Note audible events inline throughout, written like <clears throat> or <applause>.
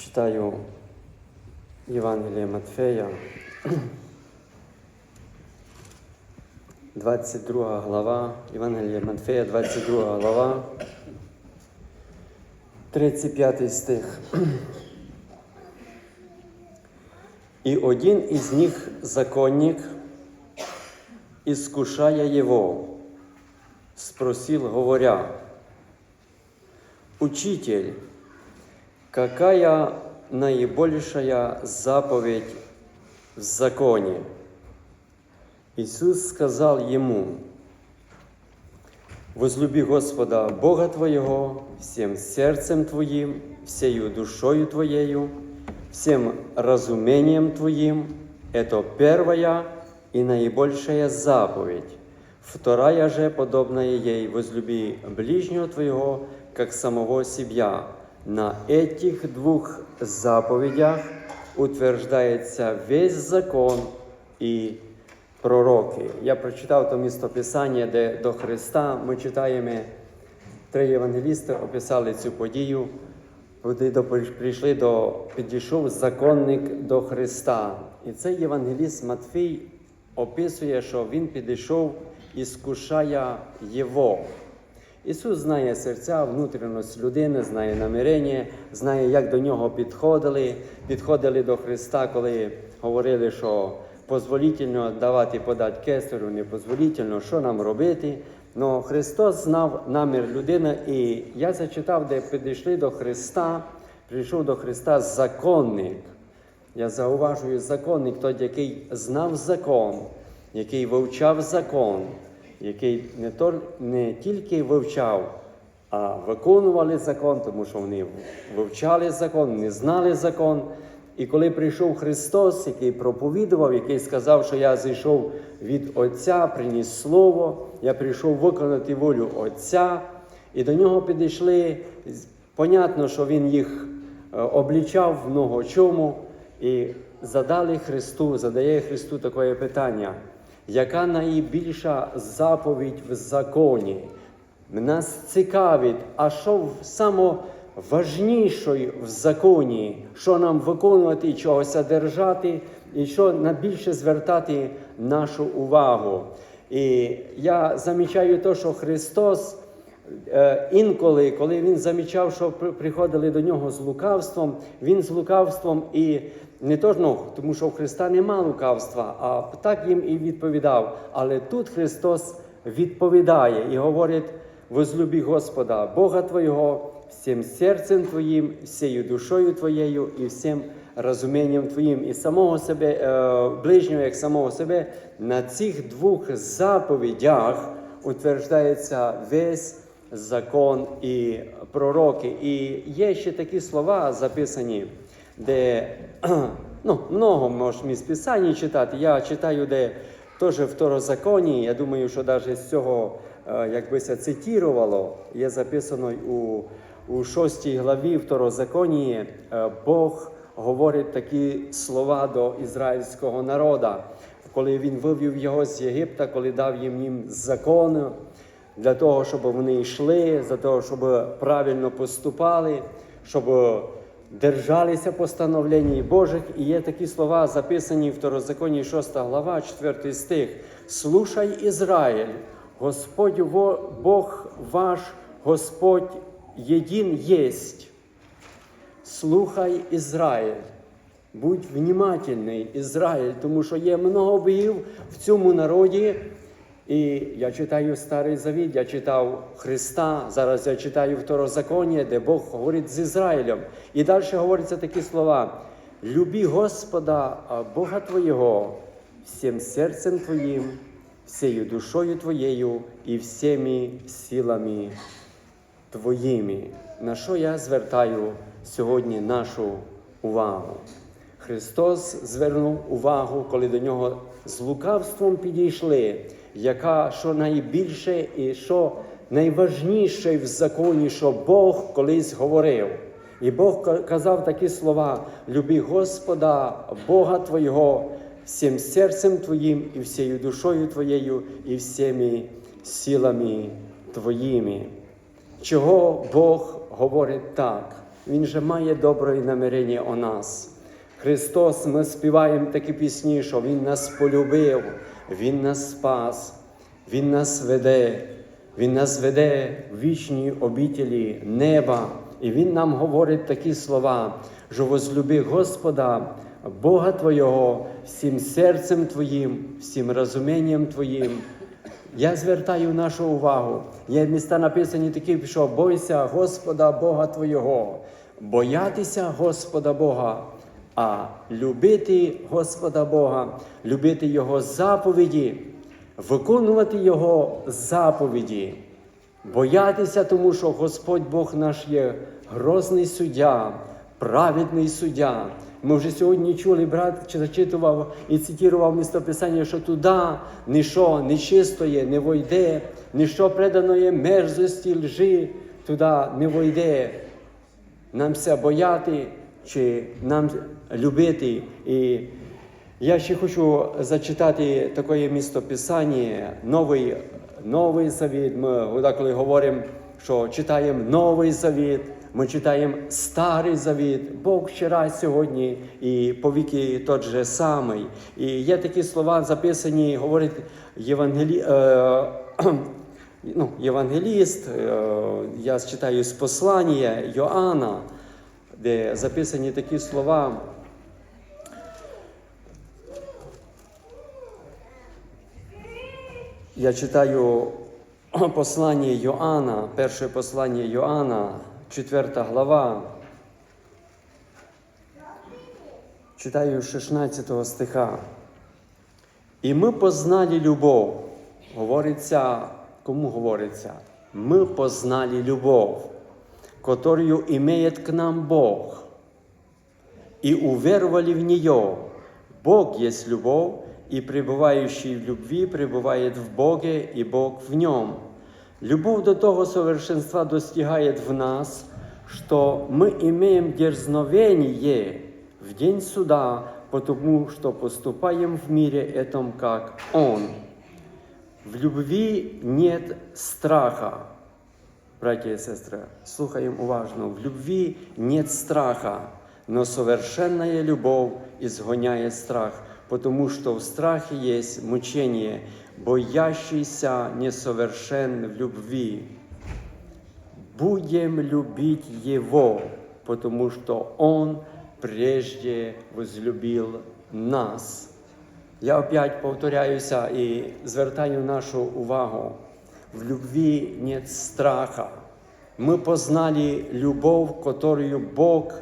Читаю Євангеліє Матфея, 22 глава, Євангеліє Матфея, 22 глава, 35 стих. И один из них, законник, искушая его, спросил, говоря, «Учитель, какая наибольшая заповедь в законе?» Иисус сказал ему, «Возлюби Господа Бога твоего всем сердцем твоим, всею душою твоею, всем разумением твоим. Это первая и наибольшая заповедь. Вторая же, подобная ей, возлюби ближнего твоего, как самого себя. На этих двух заповедях утверждается весь закон и пророки. Я прочитав то містописання, де до Христа ми читаємо, три євангелісти описали цю подію. Вони прийшли до підійшов законник до Христа. І цей євангеліст Матфій описує, що він підійшов і скушає Його. Ісус знає серця, внутрішність людини, знає намірення, знає, як до нього підходили. Підходили до Христа, коли говорили, що позволітельно давати подати кесарю, непозволітельно, що нам робити. Но Христос знав намір людини, і я зачитав, де підійшли до Христа, прийшов до Христа законник. Я зауважую законник, той, який знав закон, який вивчав закон, який не, то, не тільки вивчав, а виконували закон, тому що вони вивчали закон, не знали закон. І коли прийшов Христос, який проповідував, який сказав, що я зайшов від Отця, приніс Слово, я прийшов виконати волю Отця, і до нього підійшли. Понятно, що він їх е, облічав в много чому, і задали Христу, задає Христу таке питання, яка найбільша заповідь в законі? Нас цікавить, а що в в законі, що нам виконувати, і чогось держати, і що найбільше звертати нашу увагу. І я замічаю те, що Христос е, інколи, коли він замічав, що приходили до нього з лукавством, він з лукавством і не то, ну, тому що у Христа нема лукавства, а так їм і відповідав. Але тут Христос відповідає і говорить: возлюби Господа, Бога Твого, всім серцем Твоїм, всією душою Твоєю і всім розумінням Твоїм, і самого себе, е, ближнього, як самого себе, на цих двох заповідях утверждається весь закон і пророки. І є ще такі слова записані, де <clears throat> ну, много можеш місць писання читати. Я читаю, де теж второзаконі. Я думаю, що навіть з цього, е, якби це цитірувало, є записано у, у шостій главі второзаконії, е, Бог говорить такі слова до ізраїльського народу, коли він вивів його з Єгипта, коли дав їм їм закон для того, щоб вони йшли, для того, щоб правильно поступали, щоб держалися постановлень Божих. І є такі слова, записані в Второзаконні 6 глава, 4 стих. Слушай, Ізраїль, Господь Бог ваш, Господь єдин єсть. Слухай Ізраїль. Будь внимательний, Ізраїль, тому що є много богів в цьому народі. І я читаю Старий Завіт, я читав Христа, зараз я читаю Второзаконня, де Бог говорить з Ізраїлем. І далі говоряться такі слова: Люби Господа, Бога Твоєго, всім серцем Твоїм, всією душою Твоєю і всіми силами Твоїми. На що я звертаю сьогодні нашу увагу? Христос звернув увагу, коли до нього з лукавством підійшли, яка що найбільше і що найважніше в законі, що Бог колись говорив. І Бог казав такі слова: люби Господа, Бога Твого, всім серцем Твоїм, і всією душою Твоєю, і всіми силами Твоїми. Чого Бог говорить так? Він же має добре намірення о нас. Христос, ми співаємо такі пісні, що Він нас полюбив, Він нас спас, Він нас веде, Він нас веде в вічні обітелі неба. І Він нам говорить такі слова, що возлюби Господа, Бога Твого, всім серцем Твоїм, всім розумінням Твоїм. Я звертаю нашу увагу. Є міста написані такі, що бойся Господа Бога Твого, боятися Господа Бога, а любити Господа Бога, любити Його заповіді, виконувати Його заповіді, боятися, тому що Господь Бог наш є грозний суддя, праведний суддя. Ми вже сьогодні чули, брат зачитував і цитував містописання, що туди ніщо нечистоє не войде, ніщо преданої мерзості, лжи туди не войде. Нам все бояти чи нам любити. І я ще хочу зачитати таке містописання, новий, новий завіт. Ми коли говоримо, що читаємо новий завіт. Ми читаємо старий завіт, Бог вчора сьогодні і повіки тот же самий. І є такі слова записані, говорить Євангелі... е... <clears throat> ну, євангеліст. Е... Я читаю з послання Йоанна, де записані такі слова. Я читаю <clears throat> послання Йоанна, перше послання Йоанна. 4 глава. Читаю 16 стиха. І ми познали любов. Говориться, кому говориться? Ми познали любов, которую имеет к нам Бог, и уверовали в нее. Бог есть любовь, и пребывающий в любви пребывает в Боге, и Бог в нем. Любовь до того совершенства достигает в нас, что мы имеем дерзновение в день суда, потому что поступаем в мире этом, как Он. В любви нет страха. Братья и сестры, слухаем уважно. В любви нет страха, но совершенная любовь изгоняет страх, потому что в страхе есть мучение, боящийся несовершен в любви. Будем любить Его, потому что Он прежде возлюбил нас. Я опять повторяюся и звертаю нашу увагу. В любви нет страха. Мы познали любовь, которую Бог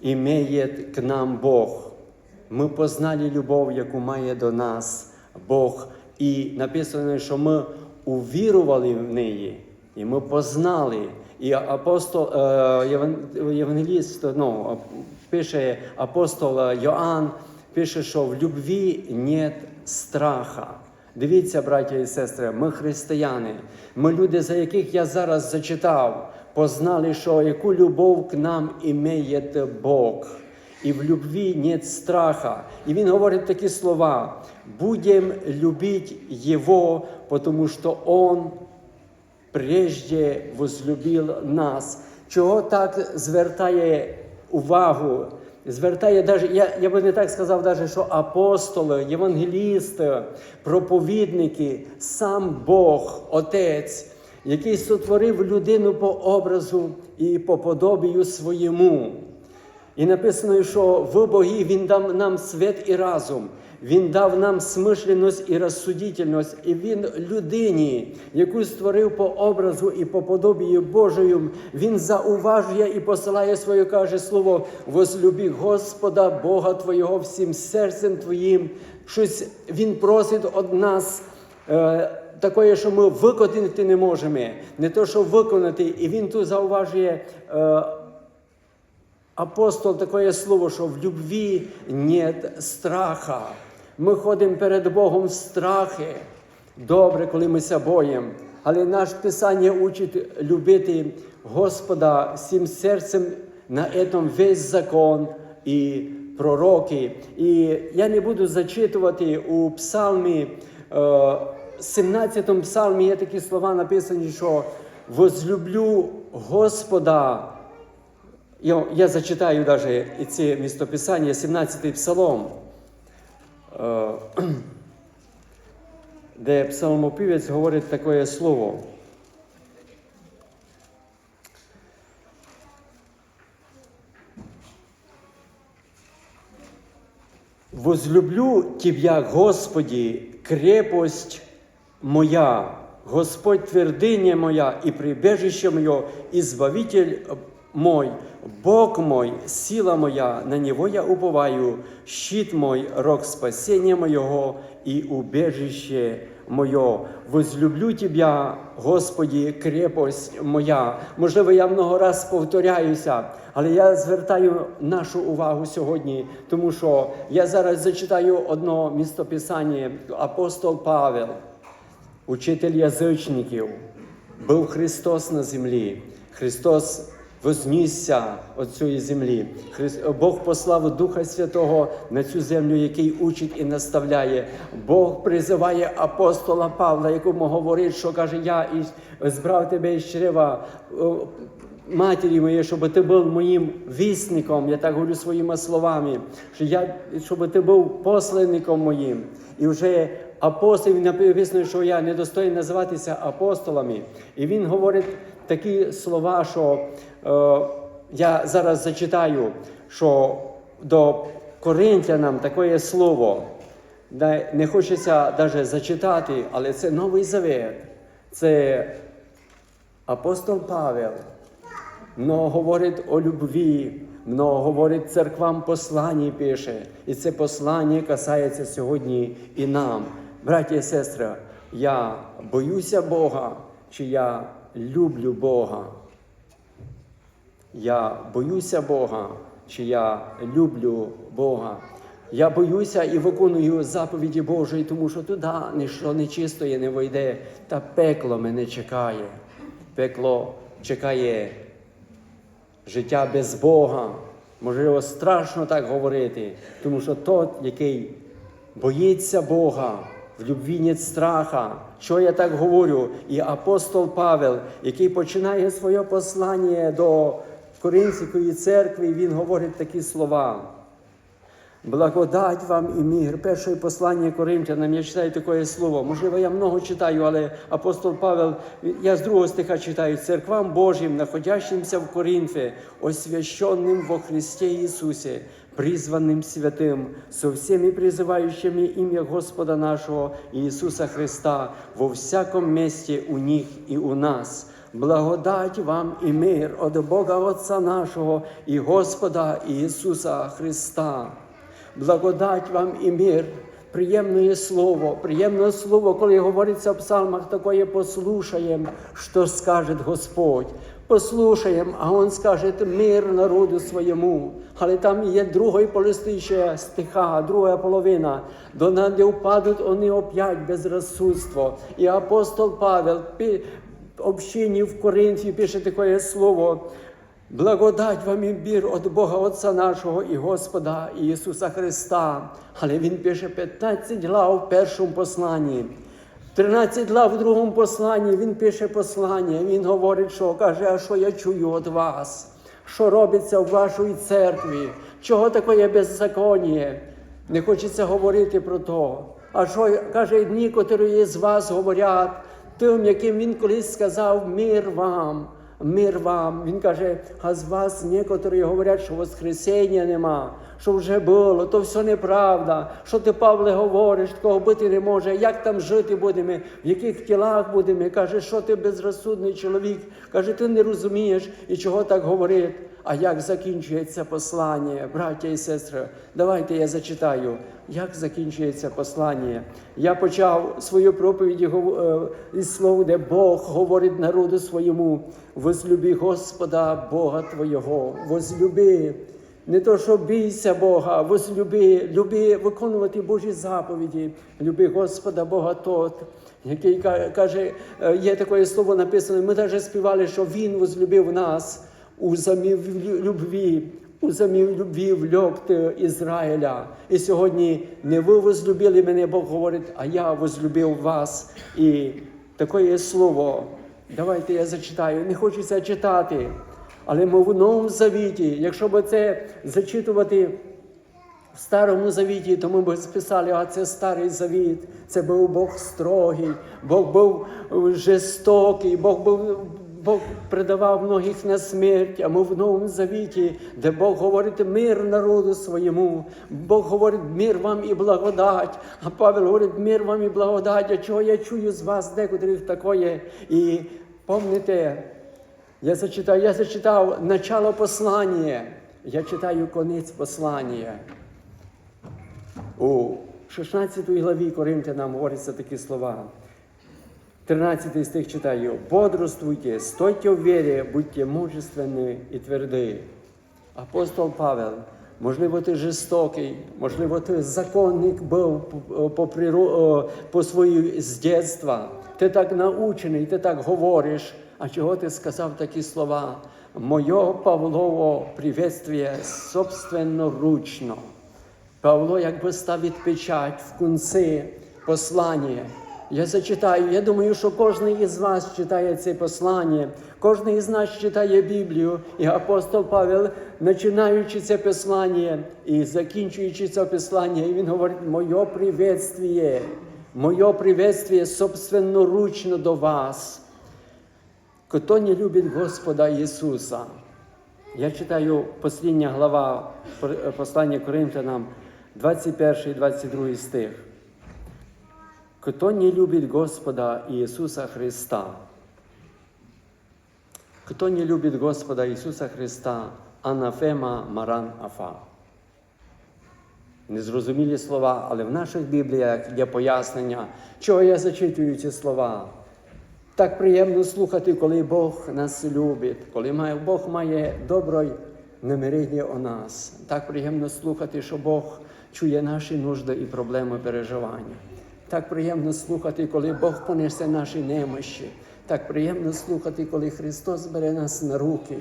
имеет к нам Бог. Ми познали любов, яку має до нас Бог. І написано, що ми увірували в неї, і ми познали. І апостол Євангеліст ну, пише апостол Йоанн, пише, що в любві нет страха. Дивіться, браття і сестри, ми християни, ми люди, за яких я зараз зачитав, познали, що яку любов к нам імеє Бог. І в любві нет страха. І він говорить такі слова: будем любить Его, потому что Он прежде возлюбив нас. Чого так звертає увагу? Звертає даже, я я би не так сказав, даже, що апостоли, євангелісти, проповідники, сам Бог, Отець, який сотворив людину по образу і по подобію своєму. І написано, що в Богі Він дав нам світ і разум, Він дав нам смишленість і розсудительність, і Він людині, яку створив по образу і по подобію Божою, Він зауважує і посилає своє каже слово: возлюби Господа, Бога Твого всім серцем Твоїм. Щось Він просить від нас. Е, Такое, що ми виконати не можемо, не то, що виконати, і він тут зауважує е, апостол таке слово, що в любві нет страха. Ми ходимо перед Богом в страхи. Добре, коли ми ся боїмо. Але наш Писання учить любити Господа всім серцем на этом весь закон і пророки. І я не буду зачитувати у псалмі, 17 псалмі є такі слова написані, що возлюблю Господа Я, зачитаю даже і це містописання, 17-й псалом, е, <clears throat> де псалмопівець говорить таке слово. Возлюблю Тебя, Господи, крепость моя, Господь твердыня моя и прибежище мое, избавитель мой, Бог мой, сила моя, на Него я уповаю, щит мой, рог спасения моего и убежище моє. Возлюблю Тебя, Господі, крепость моя. Можливо, я много раз повторяюся, але я звертаю нашу увагу сьогодні, тому що я зараз зачитаю одно містописання, апостол Павел, учитель язичників, був Христос на землі. Христос вознісся від цієї землі. Бог послав Духа Святого на цю землю, який учить і наставляє. Бог призиває апостола Павла, якому говорить, що каже, я збрав тебе із чрева матері моєї, щоб ти був моїм вісником, я так говорю своїми словами, що я, щоб ти був посланником моїм. І вже апостолів написано, що я недостойний називатися апостолами. І він говорить такі слова, що е, я зараз зачитаю, що до Коринтянам таке слово. Не хочеться навіть зачитати, але це Новий Завет. Це апостол Павел. Много говорить о любві, много говорить церквам послання пише. І це послання касається сьогодні і нам. Браті і сестри, я боюся Бога, чи я люблю Бога. Я боюся Бога, чи я люблю Бога. Я боюся і виконую заповіді Божої, тому що туди ніщо нечистої не вийде, та пекло мене чекає. Пекло чекає життя без Бога. Можливо, страшно так говорити, тому що тот, який боїться Бога, в любві нет страха. Що я так говорю? І апостол Павел, який починає своє послання до Коринської церкви, він говорить такі слова. Благодать вам і мир. Перше послання Коринтянам, я читаю таке слово. Можливо, я много читаю, але апостол Павел, я з другого стиха читаю, церквам Божьим, находящимся в Коринфе, освященным во Христе Иисусе, призванным святым, со всеми призывающими имя Господа нашего Иисуса Христа во всяком месте у них и у нас. Благодать вам і мир от Бога Отця нашого і Господа Ісуса Христа. Благодать вам і мир, приємне слово, приємне слово, коли говориться в псалмах, такое послушаємо, що скаже Господь. Послушаємо, а Он скаже мир народу своєму. Але там є другий полистище стиха, друга половина, до де впадуть вони опять безрозсудство. І апостол Павел пі- общині в Коринфі пише таке слово. Благодать вам і бір від Бога Отця нашого і Господа Ісуса Христа. Але Він пише 15 глав в першому посланні. 13 глав в другому посланні він пише послання. Він говорить, що каже, а що я чую від вас, що робиться в вашій церкві, чого таке беззаконня. Не хочеться говорити про то. А що каже, дні, котрі з вас говорять, тим, яким він колись сказав, мир вам. Мир вам. Він каже, а з вас некоторі говорять, що Воскресіння нема, що вже було, то все неправда. Що ти, Павле, говориш, такого бути не може, як там жити будемо, в яких тілах будемо. Каже, що ти безрозсудний чоловік. Каже, ти не розумієш і чого так говорить. А як закінчується послання, браття і сестри? Давайте я зачитаю, як закінчується послання. Я почав свою проповідь е, із слов, де Бог говорить народу своєму: возлюби Господа Бога Твого, возлюби. Не то, що бійся Бога, возлюби, люби виконувати Божі заповіді, люби Господа Бога тот, який каже, е, є таке слово написане, ми навіть співали, що Він возлюбив нас у замів любві, у замів любві вльок ти Ізраїля. І сьогодні не ви возлюбили мене, Бог говорить, а я возлюбив вас. І таке є слово. Давайте я зачитаю. Не хочеться читати. Але ми в Новому Завіті, якщо б це зачитувати в Старому Завіті, то ми б списали, а це старий завіт, це був Бог строгий, Бог був жорстокий, Бог був. Бог придавав многих на смерть, а ми в Новому Завіті, де Бог говорить мир народу своєму, Бог говорить мир вам і благодать. А Павел говорить мир вам і благодать. А чого я чую з вас декотрих такое? І пам'ятаєте, я зачитав, я зачитав начало послання, я читаю конець послання. У 16 главі Коринтянам говоряться такі слова. 13 стих читаю. Бодрствуйте, стойте в вірі, будьте мужественні і тверді. Апостол Павел, можливо, ти жорстокий, можливо, ти законник був по, по, по свою з дитинства. Ти так научений, ти так говориш. А чого ти сказав такі слова? Моє Павлово приветствие собственноручно. Павло якби ставить печать в кінці послання. Я зачитаю, я думаю, що кожен із вас читає це послання, кожен із нас читає Біблію, і апостол Павел, починаючи це послання і закінчуючи це послання, і він говорить, моє приветствие, моє приветствие собственноручно до вас. Хто не любить Господа Ісуса. Я читаю послідня глава послання Коринфянам, 21 і 22 стих. Хто не любить Господа Ісуса Христа, хто не любить Господа Ісуса Христа, анафема маран афа. Незрозумілі слова, але в наших Бібліях є пояснення, чого я зачитую ці слова. Так приємно слухати, коли Бог нас любить, коли має, Бог має добре намірення у нас. Так приємно слухати, що Бог чує наші нужди і проблеми переживання. Так приємно слухати, коли Бог понесе наші немощі. Так приємно слухати, коли Христос бере нас на руки.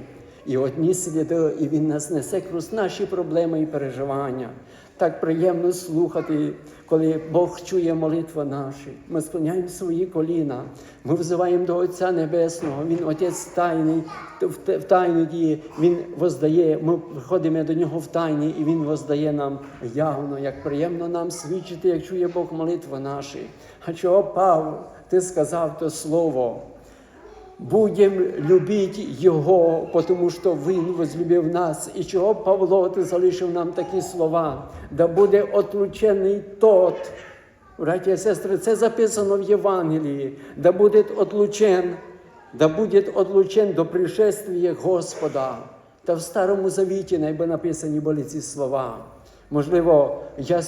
І одні сліди, і Він нас несе крізь наші проблеми і переживання. Так приємно слухати, коли Бог чує молитви наші. Ми склоняємо свої коліна, ми взиваємо до Отця Небесного, Він Отець тайний, в тайні діє, Він воздає, ми приходимо до нього в тайні, і Він воздає нам явно, як приємно нам свідчити, як чує Бог молитви наші. А чого Павло, ти сказав то слово? Будемо любити Його, тому що Він возлюбив нас. І чого Павло ти залишив нам такі слова, да буде отлучений тот. Браті і сестри, це записано в Євангелії, да буде отлучен, да буде отлучен до пришествия Господа. Та в Старому Завіті найби написані були ці слова. Можливо, я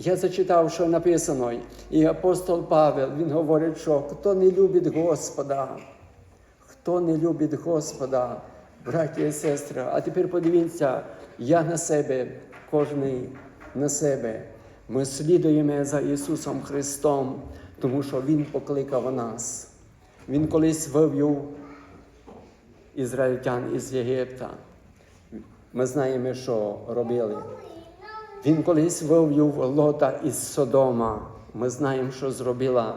я зачитав, що написано, і апостол Павел, він говорить, що хто не любить Господа, хто не любить Господа, браті і сестри, а тепер подивіться, я на себе, кожен на себе. Ми слідуємо за Ісусом Христом, тому що Він покликав нас. Він колись вивів ізраїльтян із Єгипта. Ми знаємо, що робили. Він колись вивів Лота із Содома. Ми знаємо, що зробила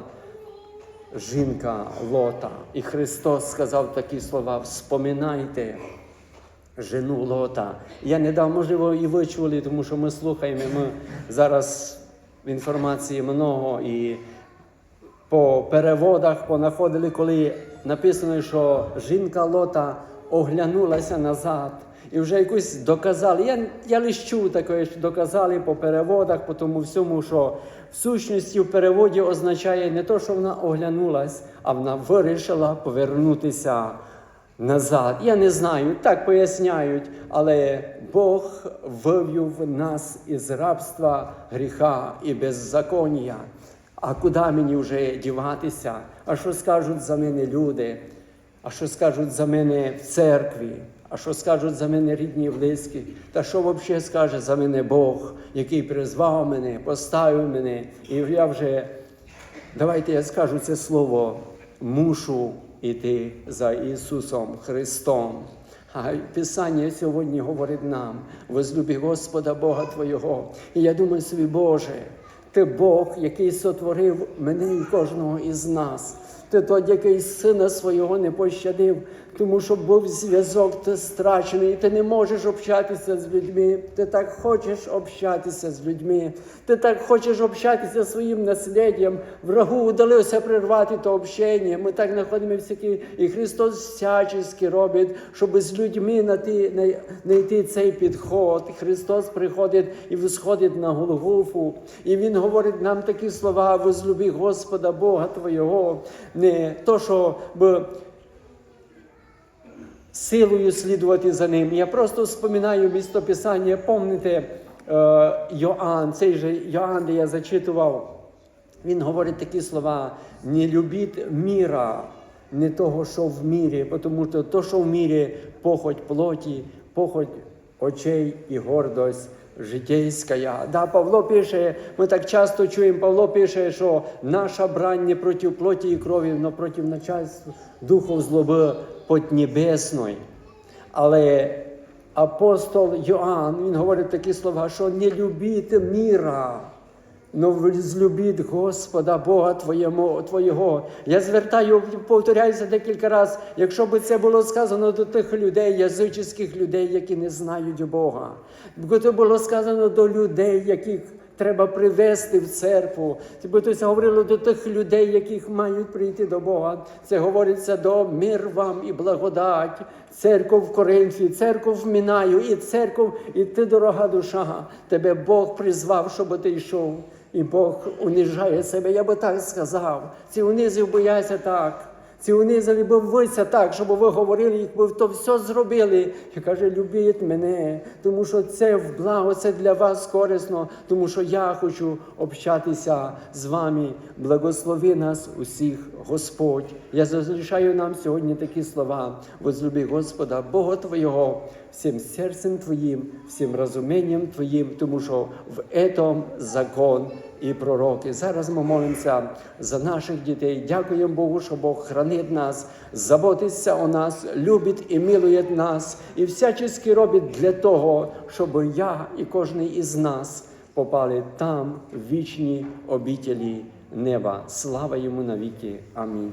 жінка Лота. І Христос сказав такі слова: Вспоминайте жену Лота. Я не дав, можливо, і ви чули, тому що ми слухаємо. Ми зараз в інформації много і по переводах понаходили, коли написано, що жінка Лота оглянулася назад. І вже якусь доказали. Я я лише чув таке, що доказали по переводах, по тому всьому, що в сущності в переводі означає не то, що вона оглянулась, а вона вирішила повернутися назад. Я не знаю, так поясняють, але Бог вивів нас із рабства, гріха і беззаконня. А куди мені вже діватися? А що скажуть за мене люди? А що скажуть за мене в церкві? А що скажуть за мене рідні і близькі? Та що взагалі скаже за мене Бог, який призвав мене, поставив мене? І я вже, давайте я скажу це слово, мушу йти за Ісусом Христом. А Писання сьогодні говорить нам: возлюби Господа Бога Твого. І я думаю собі, Боже, ти Бог, який сотворив мене і кожного із нас. Ти той, який сина свого не пощадив, тому що був зв'язок ти страчений, ти не можеш общатися з людьми. Ти так хочеш общатися з людьми, ти так хочеш общатися зі своїм насліддям. Врагу удалося прервати то общення. Ми так знаходимося і Христос всячески робить, щоб з людьми знайти, цей підход. Христос приходить і висходить на Голгофу, і Він говорить нам такі слова: возлюби Господа Бога Твого, не то, що силою слідувати за ним. Я просто вспоминаю місто Писання, пам'ятаєте, е, Йоанн, цей же Йоанн, де я зачитував, він говорить такі слова: не любіть міра, не того, що в мірі, тому що то, що в мірі, похоть плоті, похоть очей і гордость. Житейська. Да, Павло пише, ми так часто чуємо, Павло пише, що наша брань не проти плоті і крові, но проти начальства духов злоби поднебесної. Але апостол Йоанн, він говорить такі слова, що не любіть міра, но злюбіть Господа Бога твоєму, Твоєго. Я звертаю, повторяюся декілька разів, якщо би це було сказано до тих людей, язичних людей, які не знають Бога. Бо це було сказано до людей, яких треба привести в церкву. Бо це говорило до тих людей, яких мають прийти до Бога. Це говориться до мир вам і благодать, церков в Коринфі, церков в Мінаю, і церков, і ти, дорога душа, тебе Бог призвав, щоб ти йшов. І Бог унижає себе, я би так сказав. Ці унизів бояться так. Ці унизили би вися так, щоб ви говорили, якби би то все зробили. І каже, любіть мене, тому що це в благо, це для вас корисно, тому що я хочу общатися з вами. Благослови нас усіх, Господь. Я залишаю нам сьогодні такі слова. Возлюби Господа, Бога Твого, всім серцем Твоїм, всім розумінням Твоїм, тому що в этом закон і пророки. Зараз ми молимося за наших дітей. Дякуємо Богу, що Бог хранить нас, заботиться о нас, любить і милує нас, і всячески робить для того, щоб я і кожен із нас попали там, в вічні обітелі неба. Слава йому навіки. Амінь.